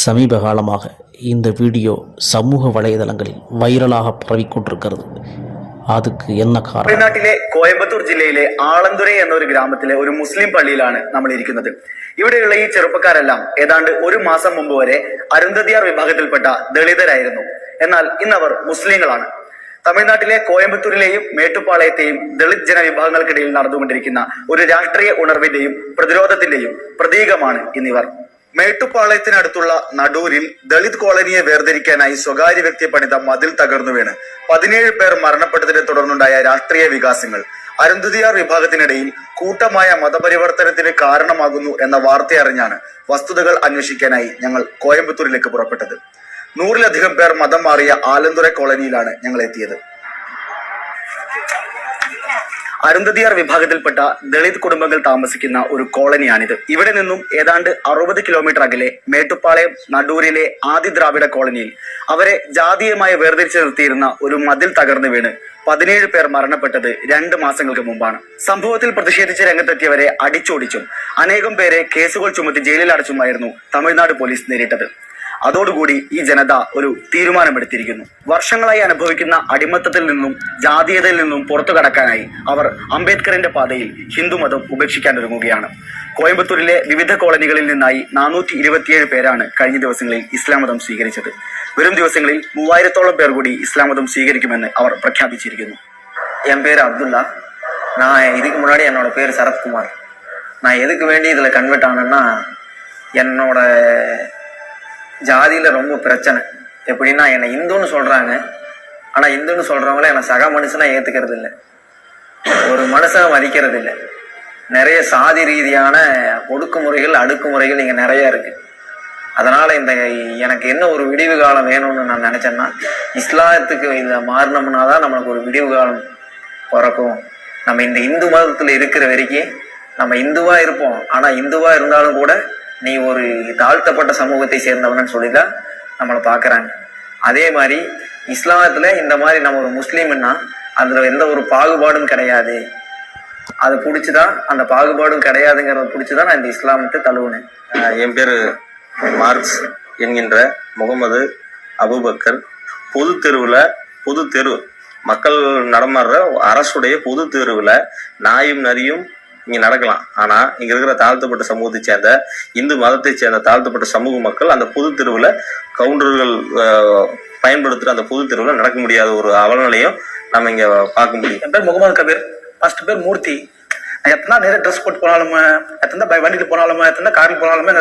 சமீப காலமாக இந்த வீடியோ சமூக வலைதளங்களில் வைரலாக பரவிக்கொண்டிருக்கிறது அதுக்கு என்ன காரணம் തമിഴ്നാട്ടിലെ കോയമ്പത്തൂർ ജില്ലയിലെ ആളന്തുര എന്നൊരു ഗ്രാമത്തിലെ ഒരു മുസ്ലിം പള്ളിയിലാണ് നമ്മൾ ഇരിക്കുന്നത് ഇവിടെയുള്ള ഈ ചെറുപ്പക്കാരെല്ലാം ഏതാണ്ട് ഒരു മാസം മുമ്പ് വരെ അരുന്ധതിയാർ വിഭാഗത്തിൽപ്പെട്ട ദളിതരായിരുന്നു എന്നാൽ ഇന്ന് അവർ മുസ്ലിങ്ങളാണ് തമിഴ്നാട്ടിലെ കോയമ്പത്തൂരിലെയും മേട്ടുപ്പാളയത്തെയും ദളിത് ജനവിഭാഗങ്ങൾക്കിടയിൽ നടന്നുകൊണ്ടിരിക്കുന്ന ഒരു രാഷ്ട്രീയ ഉണർവിന്റെയും പ്രതിരോധത്തിന്റെയും പ്രതീകമാണ് ഇന്നിവർ മേട്ടുപ്പാളയത്തിനടുത്തുള്ള നടൂരിൽ ദളിത് കോളനിയെ വേർതിരിക്കാനായി സ്വകാര്യ വ്യക്തി പണിത മതിൽ തകർന്നു വീണ്. പതിനേഴ് പേർ മരണപ്പെട്ടതിനെ തുടർന്നുണ്ടായ രാഷ്ട്രീയ വികാസങ്ങൾ. അരുന്ധതിയാർ വിഭാഗത്തിനിടയിൽ കൂട്ടമായ മതപരിവർത്തനത്തിന് കാരണമാകുന്നു എന്ന വാർത്തയറിഞ്ഞാണ് വസ്തുതകൾ അന്വേഷിക്കാനായി ഞങ്ങൾ കോയമ്പത്തൂരിലേക്ക് പുറപ്പെട്ടത്. നൂറിലധികം പേർ മതം മാറിയ ആലന്തുറ കോളനിയിലാണ് ഞങ്ങൾ എത്തിയത്. അരുന്ധതിയാർ വിഭാഗത്തിൽപ്പെട്ട ദളിത് കുടുംബങ്ങൾ താമസിക്കുന്ന ഒരു കോളനിയാണിത്. ഇവിടെ നിന്നും ഏതാണ്ട് അറുപത് കിലോമീറ്റർ അകലെ മേട്ടുപ്പാളയം നടൂരിലെ ആദി ദ്രാവിഡ കോളനിയിൽ അവരെ ജാതീയമായി വേർതിരിച്ചു നിർത്തിയിരുന്ന ഒരു മതിൽ തകർന്നു വീണ് പതിനേഴ് പേർ മരണപ്പെട്ടത് രണ്ട് മാസങ്ങൾക്ക് മുമ്പാണ്. സംഭവത്തിൽ പ്രതിഷേധിച്ച് രംഗത്തെത്തിയവരെ അടിച്ചോടിച്ചും അനേകം പേരെ കേസുകൾ ചുമത്തി ജയിലിൽ അടച്ചുമായിരുന്നു തമിഴ്നാട് പോലീസ് നേരിട്ടത്. അതോടുകൂടി ഈ ജനത ഒരു തീരുമാനമെടുത്തിരിക്കുന്നു വർഷങ്ങളായി അനുഭവിക്കുന്ന അടിമത്തത്തിൽ നിന്നും ജാതീയതയിൽ നിന്നും പുറത്തു കടക്കാനായി അവർ അംബേദ്കറിന്റെ പാതയിൽ ഹിന്ദുമതം ഉപേക്ഷിക്കാൻ ഒരുങ്ങുകയാണ് കോയമ്പത്തൂരിലെ വിവിധ കോളനികളിൽ നിന്നായി നാനൂറ്റി ഇരുപത്തിയേഴ് പേരാണ് കഴിഞ്ഞ ദിവസങ്ങളിൽ ഇസ്ലാം മതം സ്വീകരിച്ചത് വരും ദിവസങ്ങളിൽ മൂവായിരത്തോളം പേർ കൂടി ഇസ്ലാം മതം സ്വീകരിക്കുമെന്ന് അവർ പ്രഖ്യാപിച്ചിരിക്കുന്നു என் பேர் அப்துல்லா நான் இதுக்கு முன்னாடி என்னோட பேர் சரத்குமார் நான் எதுக்கு வேண்டி இதில் கன்வெர்ட் ஆனேன்னா என்னோட ஜாதியில் ரொம்ப பிரச்சனை. எப்படின்னா என்னை இந்துன்னு சொல்கிறாங்க ஆனால் இந்துன்னு சொல்கிறவங்கள என்னை சக மனுஷனாக ஏற்றுக்கிறது இல்லை. ஒரு மனுஷனை மதிக்கிறது இல்லை. நிறைய சாதி ரீதியான ஒடுக்குமுறைகள் அடுக்குமுறைகள் இங்கே நிறைய இருக்குது அதனால் இந்த எனக்கு என்ன ஒரு விடிவு காலம் வேணும்னு நான் நினச்சேன்னா இஸ்லாத்துக்கு இதில் மாறினோம்னா தான் நம்மளுக்கு ஒரு விடிவு காலம் பிறக்கும். நம்ம இந்த இந்து மதத்தில் இருக்கிற வரைக்கும் நம்ம இந்துவாக இருப்போம். ஆனால் இந்துவாக இருந்தாலும் கூட நீ ஒரு தாழ்த்தப்பட்ட சமூகத்தை சேர்ந்தவனு சொல்லி தான் நம்மளை பார்க்குறாங்க. அதே மாதிரி இஸ்லாமத்தில் இந்த மாதிரி நம்ம ஒரு முஸ்லீம்னா அதில் எந்த ஒரு பாகுபாடும் கிடையாது. அதை பிடிச்சி தான் அந்த பாகுபாடும் கிடையாதுங்கிறத பிடிச்சி தான் நான் இந்த இஸ்லாமத்தை தழுவுனேன். என் பேர் மார்க்ஸ் என்கின்ற முகமது அபுபக்கர். பொது தெருவில் பொது தெரு மக்கள் நடமாடுற அரசுடைய பொது தெருவில் நாயும் நரியும் இங்கே நடக்கலாம். ஆனால் இங்கே இருக்கிற தாழ்த்தப்பட்ட சமூகத்தை சேர்ந்த இந்து மதத்தை சேர்ந்த தாழ்த்தப்பட்ட சமூக மக்கள் அந்த பொது தெருவில் கவுண்டர்கள் பயன்படுத்துகிற அந்த பொது தெருவில் நடக்க முடியாத ஒரு அவலநிலையும் நம்ம இங்கே பார்க்க முடியும். என் பேர் முகமது கபீர். ஃபர்ஸ்ட் பேர் மூர்த்தி. எத்தனை நேரம் ட்ரெஸ் போட்டு போனாலும் எத்தனை வண்டியில் போனாலும் எத்தனை காரில் போனாலுமே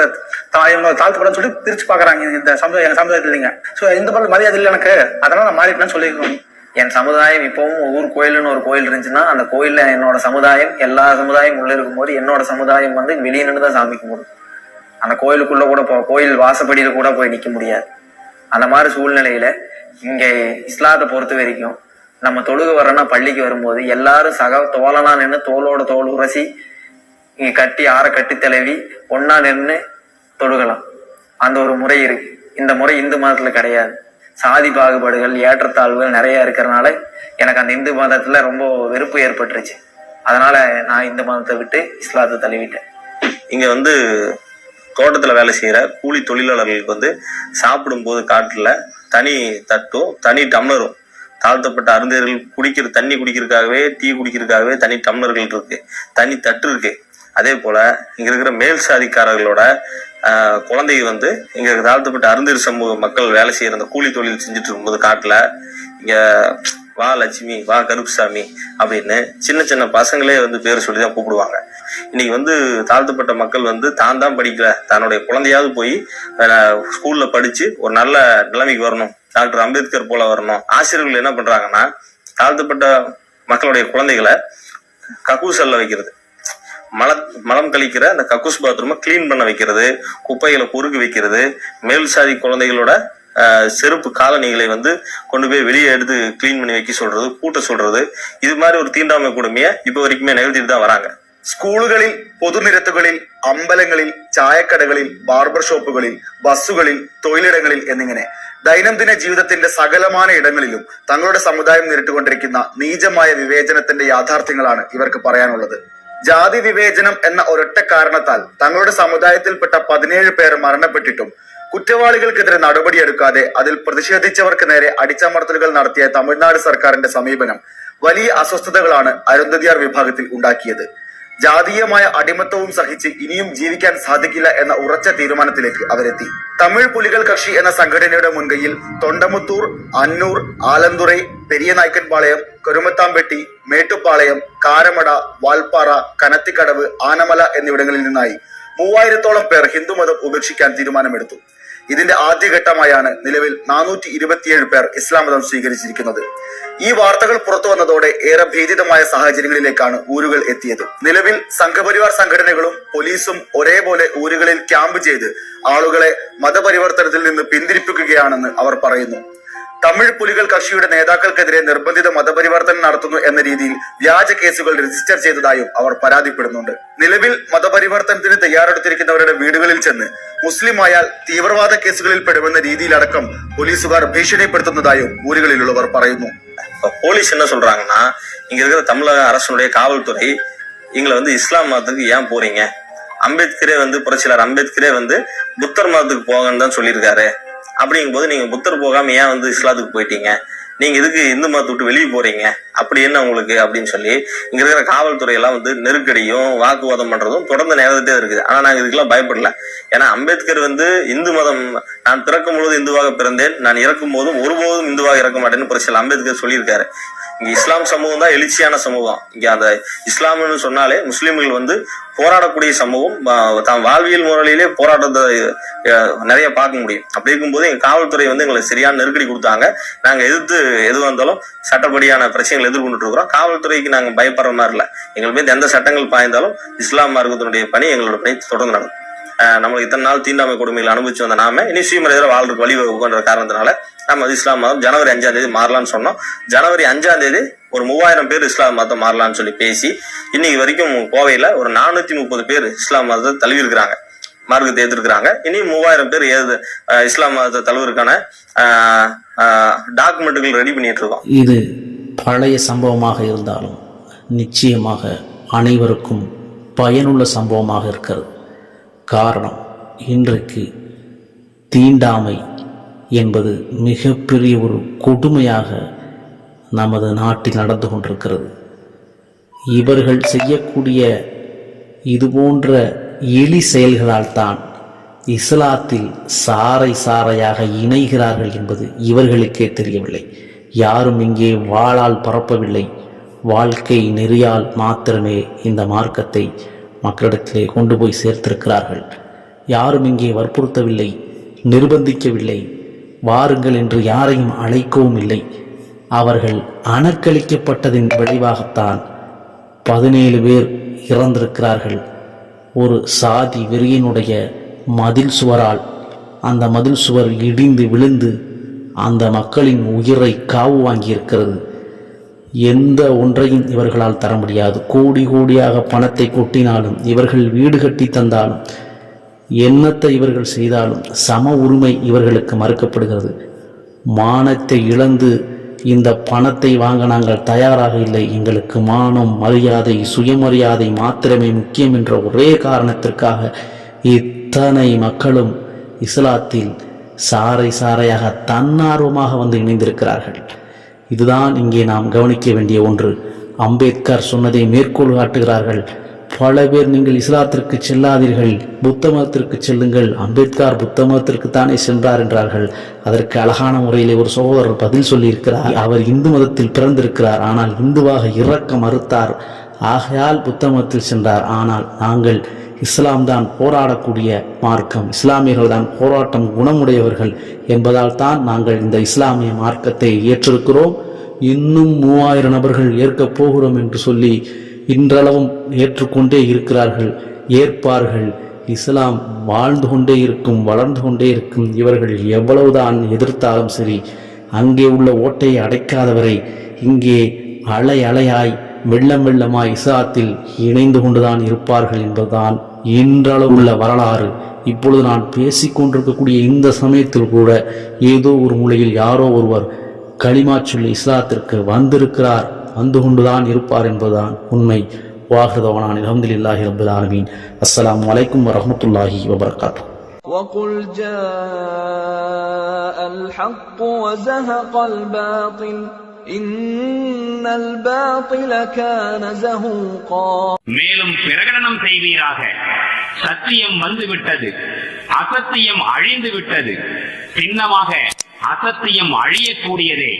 இவங்க தாழ்த்தப்படன்னு சொல்லி பிரிச்சு பார்க்குறாங்க. இந்த சமுதாயம் எங்கள் சமுதாயத்தில் இல்லைங்க. ஸோ இந்த மாதிரி மரியாதை இல்லை எனக்கு. அதனால் நான் மாறிட்டேன்னு சொல்லியிருக்கோம். என் சமுதாயம் இப்பவும் ஊர் கோயிலுன்னு ஒரு கோயில் இருந்துச்சுன்னா அந்த கோயில்ல என்னோட சமுதாயம் எல்லா சமுதாயம் உள்ள இருக்கும்போது என்னோட சமுதாயம் வந்து வெளியே நின்று தான் சாமி கும்பிடும். அந்த கோயிலுக்குள்ள கூட போ கோயில் வாசப்படியில் கூட போய் நிற்க முடியாது. அந்த மாதிரி சூழ்நிலையில இங்கே இஸ்லாத்தை பொறுத்த வரைக்கும் நம்ம தொழுக வரோன்னா பள்ளிக்கு வரும்போது எல்லாரும் சக தோலனா நின்று தோளோட தோல் உரசி இங்கே கட்டி ஆற கட்டி தழுவி ஒன்னா நின்று தொழுகலாம். அந்த ஒரு முறை இருக்கு. இந்த முறை இந்து மதத்துல கிடையாது. சாதி பாகுபாடுகள் ஏற்றத்தாழ்வுகள் நிறைய இருக்கிறனால எனக்கு அந்த இந்து மதத்துல ரொம்ப வெறுப்பு ஏற்பட்டுருச்சு. அதனால நான் இந்து மதத்தை விட்டு இஸ்லாத்தை தழுவிட்டேன் இங்க வந்து தோட்டத்துல வேலை செய்யற கூலி தொழிலாளர்களுக்கு வந்து சாப்பிடும்போது காட்டுல தனி தட்டும் தனி டம்ளரும். தாழ்த்தப்பட்ட அருந்தர்கள் குடிக்கிற தண்ணி குடிக்கிறதுக்காகவே டீ குடிக்கிறதுக்காகவே தனி டம்ளர்கள் இருக்கு. தனி தட்டு இருக்கு. அதே போல இங்க இருக்கிற மேல் சாதிக்காரர்களோட குழந்தை வந்து இங்க தாழ்த்தப்பட்ட அருந்திரு சமூக மக்கள் வேலை செய்யற அந்த கூலி தொழில் செஞ்சுட்டு இருக்கும்போது காட்டுல இங்க வா லட்சுமி வா கருப்புசாமி அப்படின்னு சின்ன சின்ன பசங்களே வந்து பேர் சொல்லி தான் கூப்பிடுவாங்க. இன்னைக்கு வந்து தாழ்த்தப்பட்ட மக்கள் வந்து தான் தான் படிக்கல தன்னுடைய குழந்தையாவது போய் ஸ்கூல்ல படிச்சு ஒரு நல்ல நிலைமைக்கு வரணும். டாக்டர் அம்பேத்கர் போல வரணும். ஆசிரியர்கள் என்ன பண்றாங்கன்னா தாழ்த்தப்பட்ட மக்களுடைய குழந்தைகளை கக்கூசல்ல வைக்கிறது. மல மலம் கழிக்கிற அந்த கக்கூஸ் பாத்ரூமை க்ளீன் பண்ண வைக்கிறது குப்பைகளை பொறுக்கி வைக்கிறது மேல் சாதி குழந்தைகளோட ஆஹ், செருப்பு காலணிகளை வந்து கொண்டு போய் வெளியே எடுத்து க்ளீன் பண்ணி வைக்க சொல்றது கூட்ட சொல்றது இது மாதிரி ஒரு தீண்டாமை கொடுமையை இப்போ வரைக்குமே நிகழ்த்திட்டு தான் வராங்க സ്കൂളുകളിൽ പൊതുനിരത്തുകളിൽ അമ്പലങ്ങളിൽ ചായക്കടകളിൽ ബാർബർ ഷോപ്പുകളിൽ ബസ്സുകളിൽ തൊഴിലിടങ്ങളിൽ എന്നിങ്ങനെ ദൈനംദിന ജീവിതത്തിന്റെ സകലമായ ഇടങ്ങളിലും തങ്ങളുടെ സമുദായം നേരിട്ടുകൊണ്ടിരിക്കുന്ന നീചമായ വിവേചനത്തിന്റെ യാഥാർത്ഥ്യങ്ങളാണ് ഇവർക്ക് പറയാനുള്ളത് ജാതി വിവേചനം എന്ന ഒരൊറ്റ കാരണത്താൽ തങ്ങളുടെ സമുദായത്തിൽപ്പെട്ട പതിനേഴ് പേർ മരണപ്പെട്ടിട്ടും കുറ്റവാളികൾക്കെതിരെ നടപടിയെടുക്കാതെ അതിൽ പ്രതിഷേധിച്ചവർക്ക് നേരെ അടിച്ചമർത്തലുകൾ നടത്തിയ തമിഴ്നാട് സർക്കാരിന്റെ സമീപനം വലിയ അസ്വസ്ഥതകളാണ് അരുന്ധതിയാർ വിഭാഗത്തിൽ ഉണ്ടാക്കിയത്. ജാതീയമായ അടിമത്തവും സഹിച്ച് ഇനിയും ജീവിക്കാൻ സാധിക്കില്ല എന്ന ഉറച്ച തീരുമാനത്തിലേക്ക് അവരെത്തി. തമിഴ് പുലികൾ കക്ഷി എന്ന സംഘടനയുടെ മുൻകൈയിൽ തൊണ്ടമുത്തൂർ അന്നൂർ ആലന്തുറൈ പെരിയ നായ്ക്കൻപാളയം കരുമത്താമ്പെട്ടി മേട്ടുപ്പാളയം കാരമട വാൽപ്പാറ കനത്തിക്കടവ് ആനമല എന്നിവിടങ്ങളിൽ നിന്നായി മൂവായിരത്തോളം പേർ ഹിന്ദുമതം ഉപേക്ഷിക്കാൻ തീരുമാനമെടുത്തു. ഇതിന്റെ ആദ്യഘട്ടമായാണ് നിലവിൽ നാനൂറ്റി ഇരുപത്തിയേഴ് പേർ ഇസ്ലാം മതം സ്വീകരിച്ചിരിക്കുന്നത്. ഈ വാർത്തകൾ പുറത്തു വന്നതോടെ ഏറെ ഭീതിതമായ സാഹചര്യങ്ങളിലേക്കാണ് ഊരുകൾ എത്തിയത്. നിലവിൽ സംഘപരിവാർ സംഘടനകളും പോലീസും ഒരേപോലെ ഊരുകളിൽ ക്യാമ്പ് ചെയ്ത് ആളുകളെ മതപരിവർത്തനത്തിൽ നിന്ന് പിന്തിരിപ്പിക്കുകയാണെന്ന് അവർ പറയുന്നു. തമിഴ് പുലികൾ കക്ഷിയുടെ നേതാക്കൾക്കെതിരെ നിർബന്ധിത മതപരിവർത്തനം നടത്തുന്നു എന്ന രീതിയിൽ വ്യാജ കേസുകൾ രജിസ്റ്റർ ചെയ്തതായും അവർ പരാതിപ്പെടുന്നുണ്ട് നിലവിൽ മതപരിവർത്തനത്തിന് തയ്യാറെടുത്തിരിക്കുന്നവരുടെ വീടുകളിൽ ചെന്ന് മുസ്ലിം ആയാൽ തീവ്രവാദ കേസുകളിൽ പെടുമെന്ന രീതിയിലടക്കം പോലീസുകാർ ഭീഷണിപ്പെടുത്തുന്നതായും ഊരുകളിലുള്ളവർ പറയുന്നു இப்போ போலீஸ் என்ன சொல்றாங்கன்னா இங்க இருக்கிற தமிழக அரசனுடைய காவல்துறை எங்களை வந்து இஸ்லாம் மதத்துக்கு ஏன் போறீங்க அம்பேத்கரே வந்து புரட்சியாளர் அம்பேத்கரே வந்து புத்தர் மதத்துக்கு போங்கன்னு தான் சொல்லியிருக்காரு அப்படிங்கும்போது நீங்க புத்தர் போகாம ஏன் வந்து இஸ்லாத்துக்கு போயிட்டீங்க? நீங்க இதுக்கு இந்து மதத்தை விட்டு வெளியே போறீங்க? அப்படி என்ன உங்களுக்கு? அப்படின்னு சொல்லி இங்க இருக்கிற காவல்துறை எல்லாம் வந்து நெருக்கடியும் வாக்குவாதம் பண்றதும் தொடர்ந்து நேரத்தே இருக்குது. ஆனா நாங்க இதுக்கெல்லாம் பயப்படல. ஏன்னா அம்பேத்கர் வந்து இந்து மதம் நான் பிறக்கும் பொழுது இந்துவாக பிறந்தேன். நான் இறக்கும் போதும் ஒருபோதும் இந்துவாக இறக்க மாட்டேன்னு பிரச்சனை அம்பேத்கர் சொல்லியிருக்காரு. இங்க இஸ்லாம் சமூகம் தான் எழுச்சியான சமூகம். இங்க அந்த இஸ்லாம்னு சொன்னாலே முஸ்லீம்கள் வந்து போராடக்கூடிய சமூகம் தான் வாழ்வியல் முறையிலே போராட்டத்தை நிறைய பார்க்க முடியும். அப்படி இருக்கும்போது எங்கள் காவல்துறை வந்து எங்களுக்கு சரியான நெருக்கடி கொடுத்தாங்க. நாங்கள் எதிர்த்து எது வந்தாலும் சட்டப்படியான பிரச்சனைகள் எதிர்கொண்டுட்டு இருக்கிறோம். காவல்துறைக்கு நாங்கள் பயப்படுற மாதிரி இல்லை. எங்கள் மீது எந்த சட்டங்கள் பாய்ந்தாலும் இஸ்லாம் மார்க்கத்தினுடைய பணி எங்களோட பணி தொடர்ந்து நடக்கும். நம்மளுக்கு இத்தனை நாள் தீண்டாமை கொடுமைகள் அனுபவிச்சு வந்த நாம இனி சுயமரியாதை வாழ்றதுக்கு வழிவகுக்கின்ற காரணத்தினால நம்ம அது இஸ்லாம் மதம் ஜனவரி அஞ்சாம் தேதி மாறலாம்னு சொன்னோம். ஜனவரி அஞ்சாம் தேதி ஒரு மூவாயிரம் பேர் இஸ்லாம் மதம் மாறலாம்னு சொல்லி பேசி இன்னைக்கு வரைக்கும் கோவையில ஒரு நானூத்தி முப்பது பேர் இஸ்லாம் மதத்தை தழுவி இருக்கிறாங்க மார்க்கத்தை ஏற்றிருக்கிறாங்க இனி மூவாயிரம் பேர் ஏது இஸ்லாம் மதத்தை தழுவுறதுக்கான டாக்குமெண்ட்டுகள் ரெடி பண்ணிட்டு இருக்கோம். இது பழைய சம்பவமாக இருந்தாலும் நிச்சயமாக அனைவருக்கும் பயனுள்ள சம்பவமாக இருக்கிறது. காரணம் இன்றைக்கு தீண்டாமை என்பது மிகப்பெரிய ஒரு கொடுமையாக நமது நாட்டில் நடந்து கொண்டிருக்கிறது. இவர்கள் செய்யக்கூடிய இதுபோன்ற எலி செயல்களால் தான் இஸ்லாத்தில் சாறை சாறையாக இணைகிறார்கள் என்பது இவர்களுக்கே தெரியவில்லை. யாரும் இங்கே வாளால் பரப்பவில்லை. வாழ்க்கை நெறியால் மாத்திரமே இந்த மார்க்கத்தை மக்களிடத்திலே கொண்டு போய் சேர்த்திருக்கிறார்கள். யாரும் இங்கே வற்புறுத்தவில்லை நிர்பந்திக்கவில்லை. வாருங்கள் என்று யாரையும் அழைக்கவும் இல்லை. அவர்கள் அணக்களிக்கப்பட்டதின் விளைவாகத்தான் பதினேழு பேர் இறந்திருக்கிறார்கள். ஒரு சாதி வெறியினுடைய மதில் சுவரால் அந்த மதில் சுவர் இடிந்து விழுந்து அந்த மக்களின் உயிரை காவு வாங்கியிருக்கிறது. எந்த ஒன்றையும் இவர்களால் தர முடியாது. கோடி கோடியாக பணத்தை கொட்டினாலும் இவர்கள் வீடு கட்டி தந்தாலும் என்னத்தை இவர்கள் செய்தாலும் சம உரிமை இவர்களுக்கு மறுக்கப்படுகிறது. மானத்தை இழந்து இந்த பணத்தை வாங்க நாங்கள் தயாராக இல்லை. எங்களுக்கு மானம் மரியாதை சுயமரியாதை மாத்திரமே முக்கியம் என்ற ஒரே காரணத்திற்காக இத்தனை மக்களும் இஸ்லாத்தில் சாறை சாறையாக தன்னார்வமாக வந்து இணைந்திருக்கிறார்கள். இதுதான் இங்கே நாம் கவனிக்க வேண்டிய ஒன்று. அம்பேத்கர் சொன்னதை மேற்கோள் காட்டுகிறார்கள். பல பேர் நீங்கள் இஸ்லாத்திற்கு செல்லாதீர்கள். புத்த மதத்திற்கு செல்லுங்கள். அம்பேத்கர் புத்த மதத்திற்கு தானே சென்றார் என்றார்கள். அதற்கு அழகான முறையிலே ஒரு சகோதரர் பதில் சொல்லியிருக்கிறார். அவர் இந்து மதத்தில் பிறந்திருக்கிறார். ஆனால் இந்துவாக இறக்க மறுத்தார். ஆகையால் புத்த மதத்தில் சென்றார். ஆனால் நாங்கள் இஸ்லாம் தான் போராடக்கூடிய மார்க்கம். இஸ்லாமியர்கள் தான் போராட்டம் குணமுடையவர்கள் என்பதால் தான் நாங்கள் இந்த இஸ்லாமிய மார்க்கத்தை ஏற்றிருக்கிறோம். இன்னும் மூவாயிரம் நபர்கள் ஏற்கப் போகிறோம் என்று சொல்லி இன்றளவும் ஏற்றுக்கொண்டே இருக்கிறார்கள் ஏற்பார்கள். இஸ்லாம் வாழ்ந்து கொண்டே இருக்கும் வளர்ந்து கொண்டே இருக்கும் இவர்கள் எவ்வளவுதான் எதிர்த்தாலும் சரி அங்கே உள்ள ஓட்டையை அடைக்காதவரை இங்கே அலை அலையாய் வெள்ளம் வெள்ளமாய் இஸ்லாத்தில் இணைந்து கொண்டுதான் இருப்பார்கள் என்பதுதான் இன்றளவு உள்ள வரலாறு. இப்பொழுது நான் பேசிக் கொண்டிருக்கக்கூடிய இந்த சமயத்தில் கூட ஏதோ ஒரு மூலையில் யாரோ ஒருவர் களிமா சொல்லி இஸ்லாத்திற்கு வந்திருக்கிறார். வந்து கொண்டுதான் இருப்பார் என்பதுதான் உண்மை வாஹிருதவனான் அலமதுல்லாஹி ரபுல் ஆலமீன் அஸ்ஸலாமு அலைக்கும் வரஹ்மத்துல்லாஹி வபரகாத்துஹு وقل جاء الحق وزهق الباطل إن الباطل كان زهوقا மேலும் பிரகடனம் செய்வீராக சத்தியம் வந்துவிட்டது அசத்தியம் அழிந்து விட்டது சின்னமாக அசத்தியம் அழியக்கூடியதே